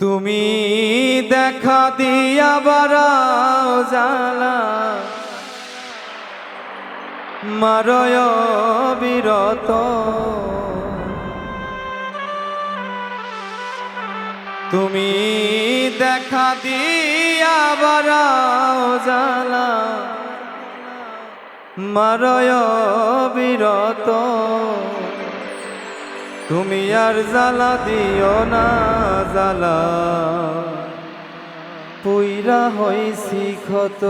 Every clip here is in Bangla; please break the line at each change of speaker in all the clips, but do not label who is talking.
তুমি দেখা দিয়া বারাও জালা মারয় বিরত। তুমি দেখা দিয়া বারাও জালা মারয় বিরত। তুমি আর জ্বালা দিও না জ্বালা। পুইরা হইছি ক্ষত।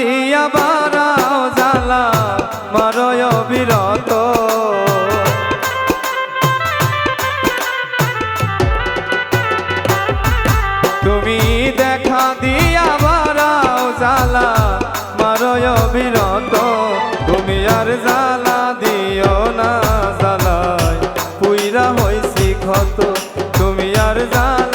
দিয়া বারাও জ্বালা, মারয় বিরত। তুমি দেখা দিয়া বারাও জালা মারয় বিরত। তুমি আর জালা দিও না জালায় পুইরা হইছি ক্ষত। তুমি আর জ্বালা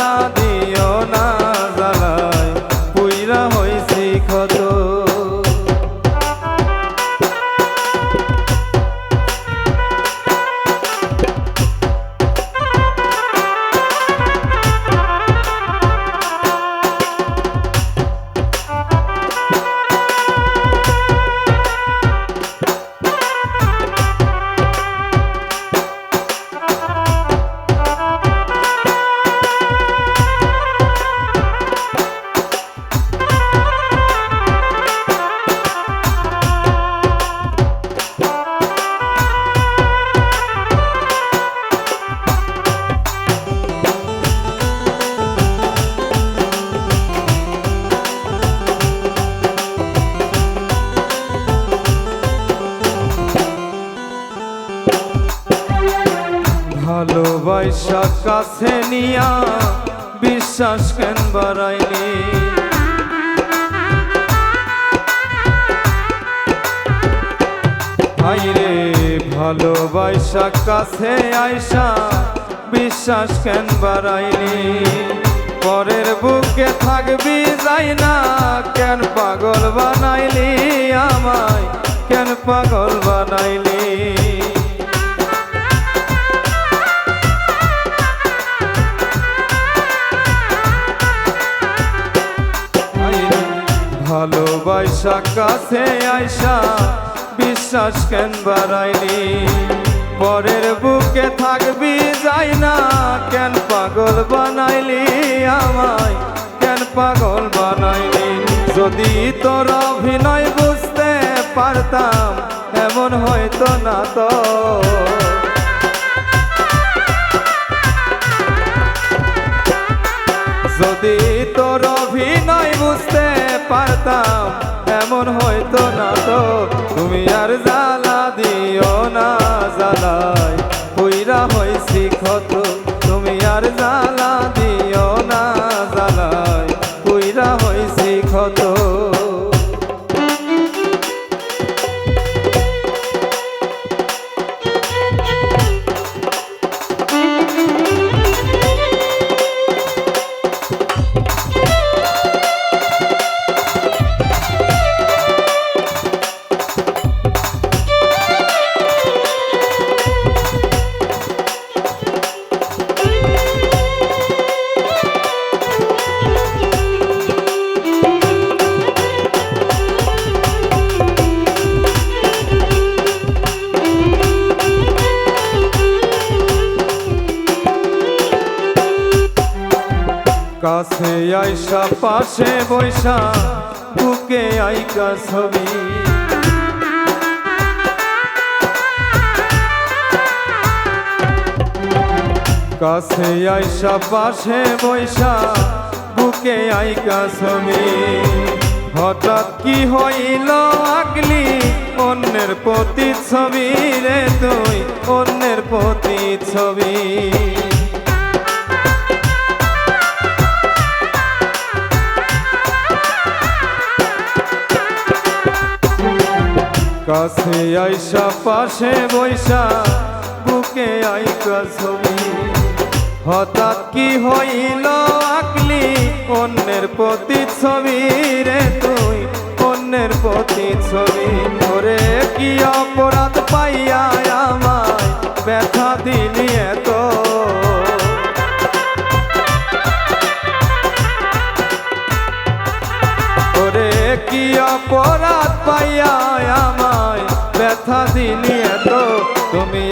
ভালোবাসা কাছে নিয়া বিশ্বাস কেন বাড়াইনি আইরে ভালোবাসা কাছে আইসা বিশ্বাস কেন বাড়াইনি পরের বুকে থাকবি যাই না, কেন পাগল বানাইলি আমায়? কেন পাগল বানাইলি? ভালোবাসা কাছে আইসা, বিশ্বাস কেন বাড়াইনি? পরের বুকে থাকবি যাই না, কেন পাগল বানাইলি আমায়? কেন পাগল বানাইলি? যদি তোর অভিনয় বুঝতে পারতাম, এমন হয়তো না তো। হয়েছি কাছে আইসা, পাশে বৈশা বুকে আইকা ছবি। কাছে আইসা, পাশে বৈশা বুকে আইকা ছবি। হঠাৎ কি হইল আগলি, অন্যের প্রতি ছবি রে তুই, অন্যের প্রতি ছবি কাছে আইসা, পাশে বৈশা বুকে আইকা ছবি। হঠাৎ কি হইল আকলি অন্যের প্রতি ছবি রে তুই? অন্যের প্রতি ছবি মরে কি দিলি এত। তুমি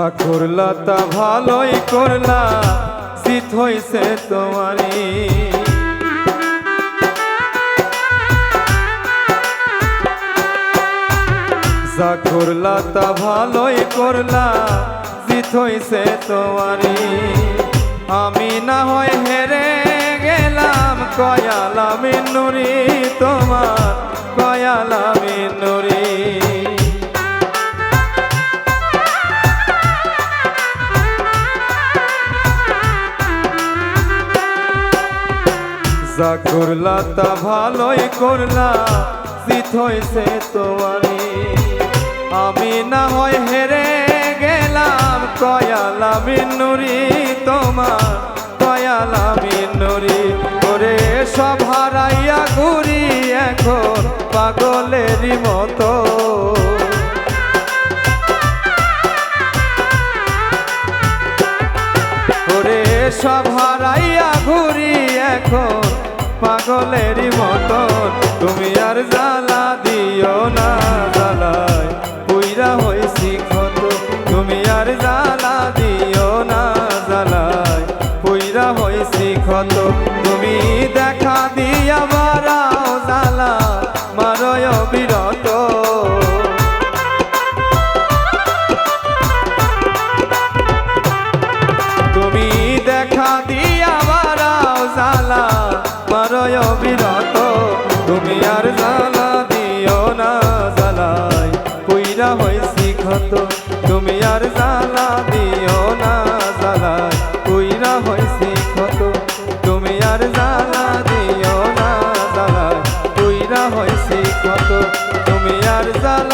যা করলা তা ভালোই করলা, শীত হইছে তোমারই। যা করলা তা ভালোই করলা জিত হইছে তোমারই। আমি না হয় হেরে গেলাম, কয়ালা মিনুরি তোমার, কয়ালা মিনুরি যা করলা তা ভালোই করলা। জিত হইছে তোমারই। আমি না হয় হেরে গেলাম কয়ালা বিনুরি তোমার কয়ালা বিনুরি করে সব হারাইয়া ঘুরি এখন পাগলেরই মতো। ওরে সব হারাইয়া ঘুরি এখন পাগলেরই মতন। তুমি আর জ্বালা দিও না, জ্বালায় পুইরা হইছি ক্ষত। তুমি আর জ্বালা দিও না, জ্বালায় পুইরা হইছি ক্ষত। বিরত তুমি আর জ্বালা দিও না জ্বালাই। কইরা হয়েছি ক্ষত তুমি আর জ্বালা দিও না জ্বালাই। কইরা হয়েছি ক্ষত তুমি আর জ্বালা দিও না জ্বালাই। কইরা হয়েছি ক্ষত তুমি আর জ্বালা